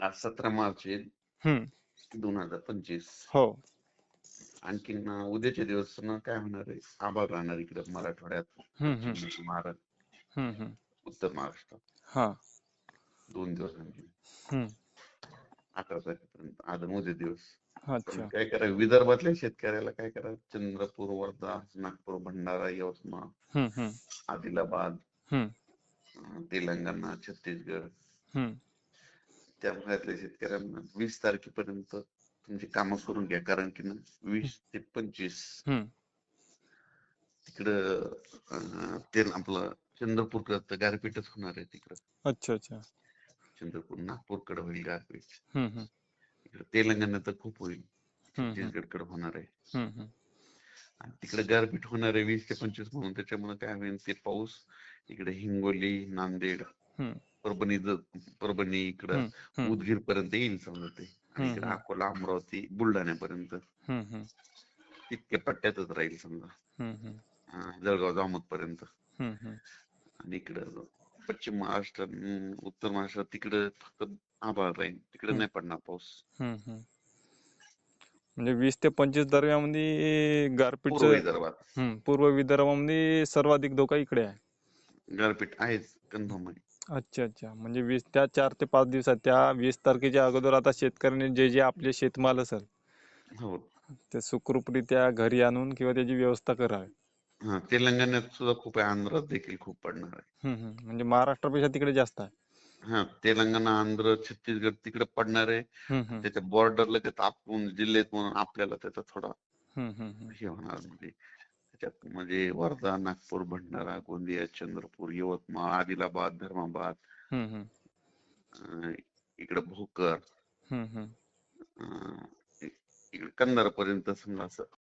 आज सतरा मार्च आहे दोन हजार पंचवीस. हो. आणखीन अं, उद्याचे दिवस ना काय होणार आहे? आभाळ राहणार इकडे मराठवाड्यात. महाराष्ट्र. उत्तर महाराष्ट्रात हा. दोन दिवस अकरा तारखेपर्यंत. आज उद्या दिवस. काय करायचं? विदर्भातल्या शेतकऱ्याला काय करायचं? चंद्रपूर वर्धा नागपूर भंडारा यवतमाळ आदिलाबाद तेलंगणा छत्तीसगड. त्या भागातल्या शेतकऱ्यांना वीस तारखेपर्यंत तुमची कामं करून घ्या. कारण की ना वीस ते पंचवीस तिकडं ते आपलं चंद्रपूर गारपीटच होणार आहे तिकडं. अच्छा अच्छा. चंद्रपूर नागपूरकडे होईल गारपीट. इकडे तेलंगणात तर खूप होईल. छत्तीसगडकडे होणार आहे. आणि तिकडे गारपीट होणार आहे वीस ते पंचवीस म्हणून. त्याच्यामुळे काय होईल ते पाऊस इकडे हिंगोली नांदेड. परभणी परभणी इकडं. उदगीर पर्यंत येईल समजा ते. इकडे. अकोला अमरावती बुलढाण्यापर्यंत. इतक्या पट्ट्यातच राहील समजा. जळगाव जामोद पर्यंत आणि इकडं पश्चिम महाराष्ट्र उत्तर महाराष्ट्र तिकडे फक्त आभाळ राहील. तिकडे. नाही पडणार पाऊस. म्हणजे वीस ते पंचवीस दरम्यानमध्ये पूर्व गारपीटचं विदर्भात पूर्व विदर्भामध्ये सर्वाधिक धोका इकडे आहे. गारपीट आहेच कन्फर्म आहे. अच्छा अच्छा. म्हणजे वीस त्या चार ते पाच दिवसात त्या वीस तारखेच्या अगोदर आता शेतकऱ्यांनी जे जे आपले शेतमाल असेल हो. ते सुखरूपरित्या घरी आणून किंवा त्याची व्यवस्था करावी. हा तेलंगणात सुद्धा खूप आहे आंध्रात देखील खूप पडणार आहे. हम्म हम्म म्हणजे महाराष्ट्रापेक्षा तिकडे जास्त आहे. हा तेलंगणा आंध्र छत्तीसगड तिकडे पडणार आहे. हम्म हम्म त्याच्या बॉर्डरला त्यात आपण जिल्ह्यात म्हणून आपल्याला त्याचा थोडा हम्म हम्म हम्म हे होणार म्हणजे त्याच्यात म्हणजे वर्धा नागपूर भंडारा गोंदिया चंद्रपूर यवतमाळ आदिलाबाद धर्माबाद इकडे भोकर इकडे कंधार पर्यंत समजा असं